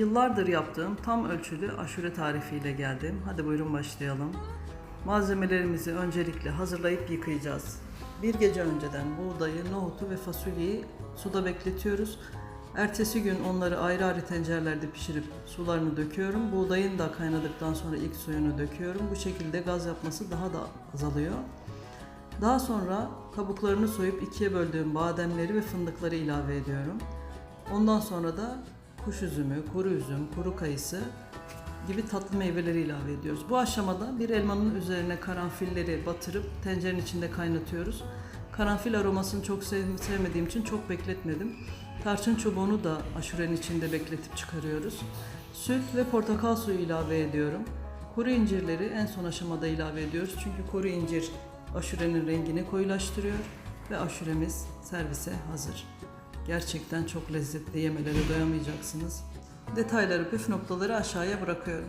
Yıllardır yaptığım tam ölçülü aşure tarifiyle geldim. Hadi buyurun başlayalım. Malzemelerimizi öncelikle hazırlayıp yıkayacağız. Bir gece önceden buğdayı, nohutu ve fasulyeyi suda bekletiyoruz. Ertesi gün onları ayrı ayrı tencerelerde pişirip sularını döküyorum. Buğdayın da kaynadıktan sonra ilk suyunu döküyorum. Bu şekilde gaz yapması daha da azalıyor. Daha sonra kabuklarını soyup ikiye böldüğüm bademleri ve fındıkları ilave ediyorum. Ondan sonra da kuş üzümü, kuru üzüm, kuru kayısı gibi tatlı meyveleri ilave ediyoruz. Bu aşamada bir elmanın üzerine karanfilleri batırıp tencerenin içinde kaynatıyoruz. Karanfil aromasını çok sev- sevmediğim için çok bekletmedim. Tarçın çubuğunu da aşurenin içinde bekletip çıkarıyoruz. Süt ve portakal suyu ilave ediyorum. Kuru incirleri en son aşamada ilave ediyoruz. Çünkü kuru incir aşurenin rengini koyulaştırıyor ve aşuremiz servise hazır. Gerçekten çok lezzetli yemelere doyamayacaksınız. Detayları, püf noktaları aşağıya bırakıyorum.